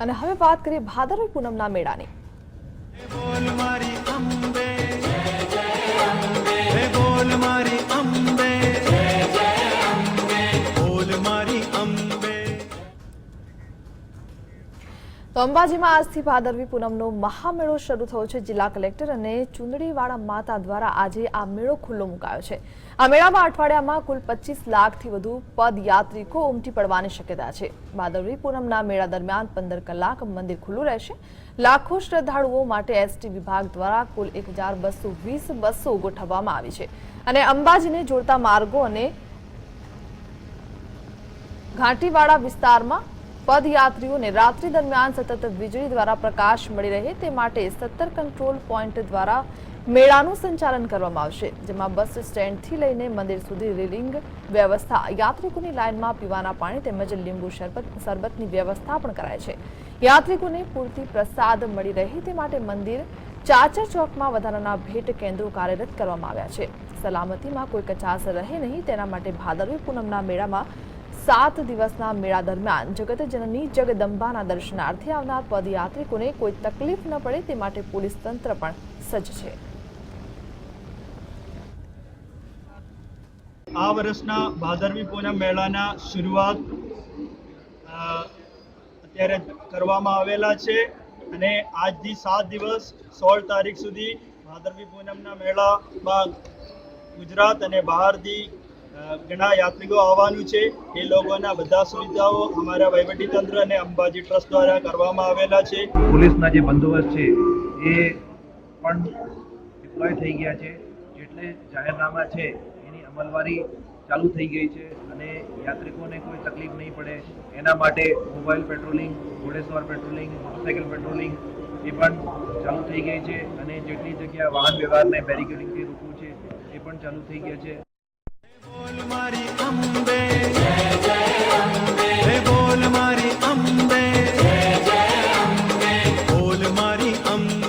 અને હવે વાત કરીએ ભાદરવી પૂનમના મેળાની. તો અંબાજીમાં આજથી ભાદરવી પૂનમનો મહામેળો શરૂ થયો છે. જિલ્લા કલેક્ટર અને ચૂંદડીવાળા માતા દ્વારા આજે આ મેળો ખુલ્લો મુકાયો છે. આ મેળામાં અઠવાડિયામાં કુલ પચીસ લાખથી વધુ પદયાત્રિકો ઉમટી પડવાની શક્યતા છે. ભાદરવી પૂનમના મેળા દરમિયાન પંદર કલાક મંદિર ખુલ્લું રહેશે. લાખો શ્રદ્ધાળુઓ માટે એસટી વિભાગ દ્વારા કુલ એક હજાર બસો વીસ બસો ગોઠવવામાં આવી છે. અને અંબાજીને જોડતા માર્ગો અને ઘાટીવાળા વિસ્તારમાં પદયાત્રીઓને રાત્રિ દરમિયાન સતત વીજળી દ્વારા પ્રકાશ મળી રહે તે માટે સત્તર કંટ્રોલ પોઈન્ટ દ્વારા મેળાનું સંચાલન કરવામાં આવશે, જેમાં બસ સ્ટેન્ડથી લઈને મંદિર સુધી રેલિંગ વ્યવસ્થા, યાત્રિકોની લાઇનમાં પીવાના પાણી તેમજ લીંબુ શરબત, શરબતની વ્યવસ્થા પણ કરાય છે. યાત્રિકોને પૂરતી પ્રસાદ મળી રહે તે માટે મંદિર ચાચર ચોકમાં વધારાના ભેટ કેન્દ્રો કાર્યરત કરવામાં આવ્યા છે. સલામતીમાં કોઈ કચાસ રહે નહીં તેના માટે ભાદરવી પૂનમના મેળામાં સાત દિવસના મેળા દરમિયાન જગતજનની જગદંબાના દર્શનાર્થે આવનાર પદયાત્રિકોને કોઈ તકલીફ ન પડે તે માટે પોલીસ તંત્ર પણ સજ્જ છે. આ વર્ષના ભાદરવી પૂનમ મેળાના શરૂઆત અત્યારે કરવામાં આવેલા છે અને આજથી સાત દિવસ સોળ તારીખ સુધી ભાદરવી પૂનમના મેળામાં ગુજરાત અને બહારથી ઘણા યાત્રિકો આવવાનું છે. એ લોકોના બધા સુવિધાઓ અમારા વહીવટી તંત્ર અને અંબાજી ટ્રસ્ટ દ્વારા કરવામાં આવેલા છે. પોલીસના જે બંદોબસ્ત છે, એ પણ ડિપ્લોય થઈ ગયા છે. જેટલે જાહેરનામા છે, એની અમલવારી ચાલુ થઈ ગઈ છે અને યાત્રિકોને કોઈ તકલીફ નહીં પડે. એના માટે મોબાઈલ પેટ્રોલિંગ, ઘોડેસવાર પેટ્રોલિંગ મોટરસાઇકલ પેટ્રોલિંગ એ પણ ચાલુ થઈ ગઈ છે અને જેટલી જગ્યા વાહન વ્યવહારને બેરિકેડિંગથી રોકવું છે, એ પણ ચાલુ થઈ ગયા છે. Mari Amun.